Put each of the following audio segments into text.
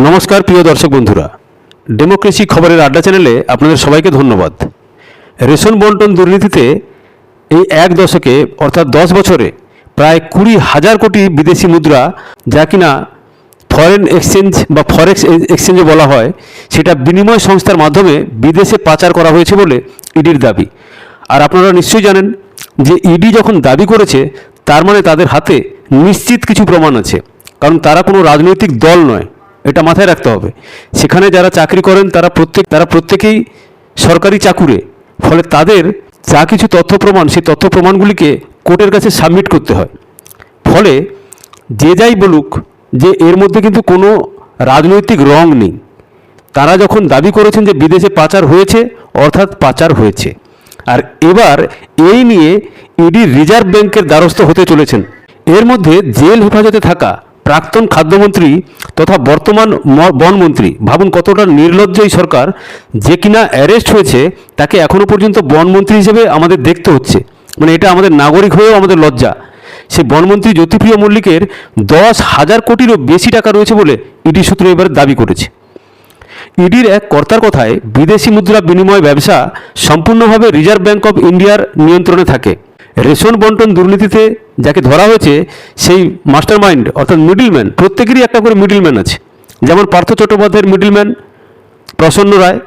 নমস্কার, প্রিয় দর্শক বন্ধুরা। ডেমোক্রেসি খবরের আড্ডা চ্যানেলে আপনাদের সবাইকে ধন্যবাদ। রেশন বন্টন দুর্নীতিতে এই এক দশকে, অর্থাৎ দশ বছরে, প্রায় কুড়ি হাজার কোটি বিদেশি মুদ্রা, যা কিনা ফরেন এক্সচেঞ্জ বা ফরেক্স এক্সচেঞ্জে বলা হয়, সেটা বিনিময় সংস্থার মাধ্যমে বিদেশে পাচার করা হয়েছে বলে ইডির দাবি। আর আপনারা নিশ্চয়ই জানেন যে ইডি যখন দাবি করেছে, তার মানে তাদের হাতে নিশ্চিত কিছু প্রমাণ আছে। কারণ তারা কোনো রাজনৈতিক দল নয়। এটা মাথায় রাখতে হবে। সেখানে যারা চাকরি করেন, তারা প্রত্যেক, তারা প্রত্যেকেই সরকারি চাকুরে। ফলে তাদের যা কিছু তথ্য প্রমাণ, সেই তথ্য প্রমাণগুলিকে কোর্টের কাছে সাবমিট করতে হয়। ফলে যে যাই বলুক যে এর মধ্যে কিন্তু কোনো রাজনৈতিক রং নেই। তারা যখন দাবি করেছেন যে বিদেশে পাচার হয়েছে, অর্থাৎ পাচার হয়েছে। আর এবার এই নিয়ে ইডি রিজার্ভ ব্যাংকের দ্বারস্থ হতে চলেছেন। এর মধ্যে জেল হেফাজতে থাকা প্রাক্তন খাদ্যমন্ত্রী তথা বর্তমান বনমন্ত্রী ভাবুন কতটা নির্লজ্জ এই সরকার, যে কিনা অ্যারেস্ট হয়েছে, তাকে এখনও পর্যন্ত বনমন্ত্রী হিসেবে আমাদের দেখতে হচ্ছে। মানে এটা আমাদের নাগরিক হয়েও আমাদের লজ্জা। সেই বনমন্ত্রী জ্যোতিপ্রিয় মল্লিকের দশ হাজার কোটিরও বেশি টাকা রয়েছে বলে ইডি সূত্র এবার দাবি করেছে। ইডির এক কর্তার কথায় বিদেশি মুদ্রা বিনিময় ব্যবসা সম্পূর্ণভাবে রিজার্ভ ব্যাঙ্ক অফ ইন্ডিয়ার নিয়ন্ত্রণে থাকে। রেশন বন্টন দুর্নীতিতে যাকে ধরা হয়েছে, সেই মাস্টার মাইন্ড অর্থাৎ মিডিলম্যান, প্রত্যেকেরই একটা করে মিডিলম্যান আছে। যেমন পার্থ চট্টোপাধ্যায়ের মিডিলম্যান, প্রসন্ন রায়,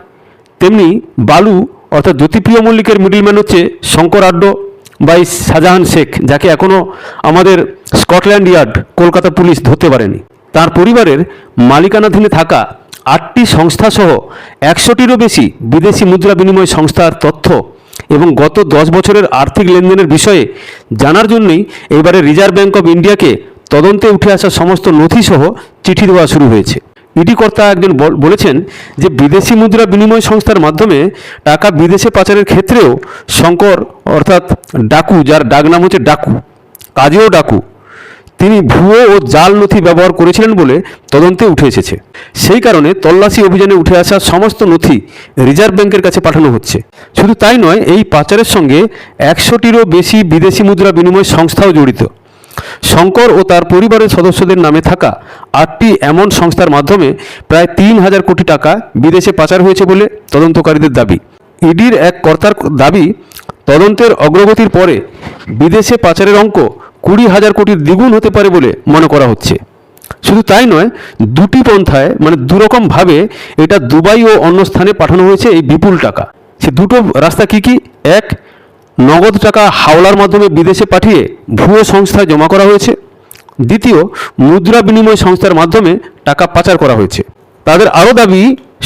তেমনি বালু অর্থাৎ জ্যোতিপ্রিয় মল্লিকের মিডিলম্যান হচ্ছে শঙ্কর আড্ড বা এই শাহজাহান শেখ, যাকে এখনও আমাদের স্কটল্যান্ড ইয়ার্ড, কলকাতা পুলিশ ধরতে পারেনি। তার পরিবারের মালিকানাধীনে থাকা আটটি সংস্থাসহ একশোটিরও বেশি বিদেশি মুদ্রা বিনিময় সংস্থার তথ্য এবং গত দশ বছরের আর্থিক লেনদেনের বিষয়ে জানার জন্যই এবারে রিজার্ভ ব্যাঙ্ক অব ইন্ডিয়াকে তদন্তে উঠে আসা সমস্ত নথিসহ চিঠি দেওয়া শুরু হয়েছে। ইডি কর্তা একজন বলেছেন যে বিদেশি মুদ্রা বিনিময় সংস্থার মাধ্যমে টাকা বিদেশে পাচারের ক্ষেত্রেও শঙ্কর অর্থাৎ ডাকু, যার ডাক নাম হচ্ছে ডাকু, কাজেও ডাকু তিনি ভুয়ো ও জাল নথি ব্যবহার করেছিলেন বলে তদন্তে উঠে এসেছে। সেই কারণে তল্লাশি অভিযানে উঠে আসা সমস্ত নথি রিজার্ভ ব্যাংকের কাছে পাঠানো হচ্ছে। শুধু তাই নয়, এই পাচারের সঙ্গে একশোটিরও বেশি বিদেশি মুদ্রা বিনিময় সংস্থাও জড়িত। শঙ্কর ও তার পরিবারের সদস্যদের নামে থাকা আটটি এমন সংস্থার মাধ্যমে প্রায় তিন হাজার কোটি টাকা বিদেশে পাচার হয়েছে বলে তদন্তকারীদের দাবি। ইডির এক কর্তার দাবি, তদন্তের অগ্রগতির পরে বিদেশে পাচারের অঙ্ক কুড়ি হাজার কোটির দ্বিগুণ হতে পারে বলে মনে করা হচ্ছে। শুধু তাই নয়, দুটি পন্থায় মানে দুরকমভাবে এটা দুবাই ও অন্য স্থানে পাঠানো হয়েছে এই বিপুল টাকা। সে দুটো রাস্তা কি কি? এক, নগদ টাকা হাওলার মাধ্যমে বিদেশে পাঠিয়ে ভুয়ো সংস্থায় জমা করা হয়েছে। দ্বিতীয়, মুদ্রা বিনিময় সংস্থার মাধ্যমে টাকা পাচার করা হয়েছে। তাদের আরও দাবি,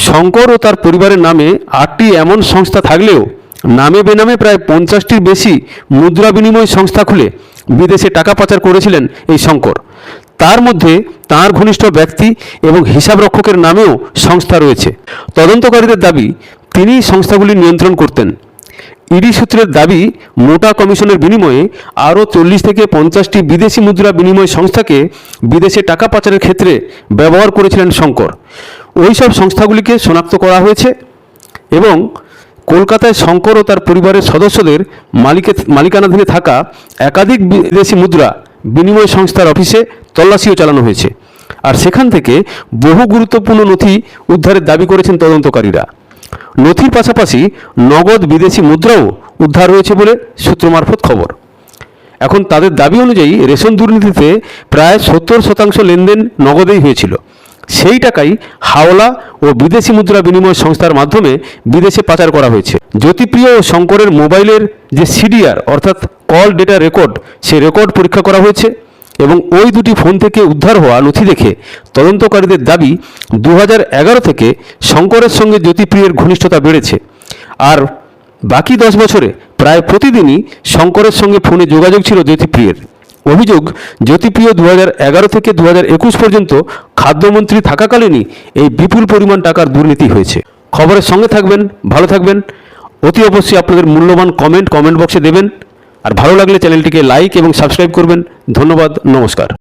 শঙ্কর ও তার পরিবারের নামে আটটি এমন সংস্থা থাকলেও নামে বেনামে প্রায় পঞ্চাশটির বেশি মুদ্রা বিনিময় সংস্থা খুলে বিদেশে টাকা পাচার করেছিলেন এই শঙ্কর। তার মধ্যে তার ঘনিষ্ঠ ব্যক্তি এবং হিসাবরক্ষকের নামেও সংস্থা রয়েছে। তদন্তকারীদের দাবি তিনি সংস্থাগুলি নিয়ন্ত্রণ করতেন। ইডি সূত্রের দাবি, মোটা কমিশনের বিনিময়ে আরও চল্লিশ থেকে পঞ্চাশটি বিদেশি মুদ্রা বিনিময় সংস্থাকে বিদেশে টাকা পাচারের ক্ষেত্রে ব্যবহার করেছিলেন শঙ্কর। ওই সব সংস্থাগুলিকে শনাক্ত করা হয়েছে এবং কলকাতায় শঙ্কর ও তার পরিবারের সদস্যদের মালিকে মালিকানাধীনে থাকা একাধিক বিদেশি মুদ্রা বিনিময় সংস্থার অফিসে তল্লাশিও চালানো হয়েছে। আর সেখান থেকে বহু গুরুত্বপূর্ণ নথি উদ্ধারের দাবি করেছেন তদন্তকারীরা। নথির পাশাপাশি নগদ বিদেশি মুদ্রাও উদ্ধার হয়েছে বলে সূত্র মারফত খবর। এখন তাদের দাবি অনুযায়ী রেশন দুর্নীতিতে প্রায় সত্তর শতাংশ লেনদেন নগদেই হয়েছিল। সেই টাকাই হাওলা ও বিদেশি মুদ্রা বিনিময় সংস্থার মাধ্যমে বিদেশে পাচার করা হয়েছে। জ্যোতিপ্রিয় ও শঙ্করের মোবাইলের যে সিডিআর, অর্থাৎ কল ডেটা রেকর্ড, সে রেকর্ড পরীক্ষা করা হয়েছে এবং ওই দুটি ফোন থেকে উদ্ধার হওয়া নথি দেখে তদন্তকারীদের দাবি দু থেকে শঙ্করের সঙ্গে জ্যোতিপ্রিয়ের ঘনিষ্ঠতা বেড়েছে। আর বাকি দশ বছরে প্রায় প্রতিদিনই শঙ্করের সঙ্গে ফোনে যোগাযোগ ছিল জ্যোতিপ্রিয়ের। অভিযোগ, জ্যোতিপ্রিয় দু এগারো থেকে দু পর্যন্ত খাদ্যমন্ত্রী থাকাকালীনই এই বিপুল পরিমাণ টাকার দুর্নীতি হয়েছে। খবরের সঙ্গে থাকবেন, ভালো থাকবেন। অতি অবশ্যই আপনাদের মূল্যবান কমেন্ট কমেন্ট বক্সে দেবেন। আর ভালো লাগলে চ্যানেলটিকে লাইক এবং সাবস্ক্রাইব করবেন। ধন্যবাদ, নমস্কার।